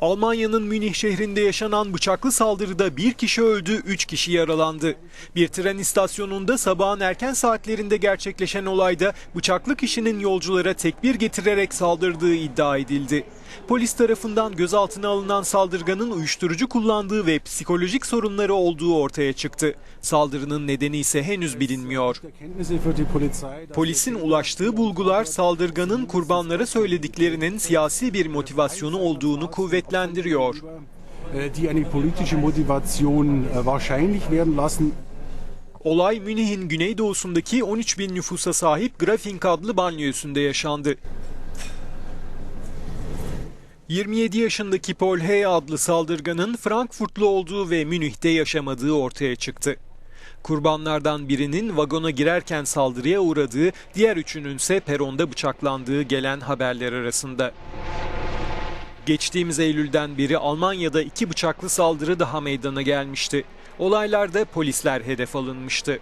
Almanya'nın Münih şehrinde yaşanan bıçaklı saldırıda bir kişi öldü, üç kişi yaralandı. Bir tren istasyonunda sabahın erken saatlerinde gerçekleşen olayda bıçaklı kişinin yolculara tekbir getirerek saldırdığı iddia edildi. Polis tarafından gözaltına alınan saldırganın uyuşturucu kullandığı ve psikolojik sorunları olduğu ortaya çıktı. Saldırının nedeni ise henüz bilinmiyor. Polisin ulaştığı bulgular saldırganın kurbanlara söylediklerinin siyasi bir motivasyonu olduğunu kuvvetlendiriyor. Olay Münih'in güneydoğusundaki 13 bin nüfusa sahip Grafing adlı banyosunda yaşandı. 27 yaşındaki Paul Hey adlı saldırganın Frankfurtlu olduğu ve Münih'te yaşamadığı ortaya çıktı. Kurbanlardan birinin vagona girerken saldırıya uğradığı, diğer üçünün ise peronda bıçaklandığı gelen haberler arasında. Geçtiğimiz Eylül'den beri Almanya'da iki bıçaklı saldırı daha meydana gelmişti. Olaylarda polisler hedef alınmıştı.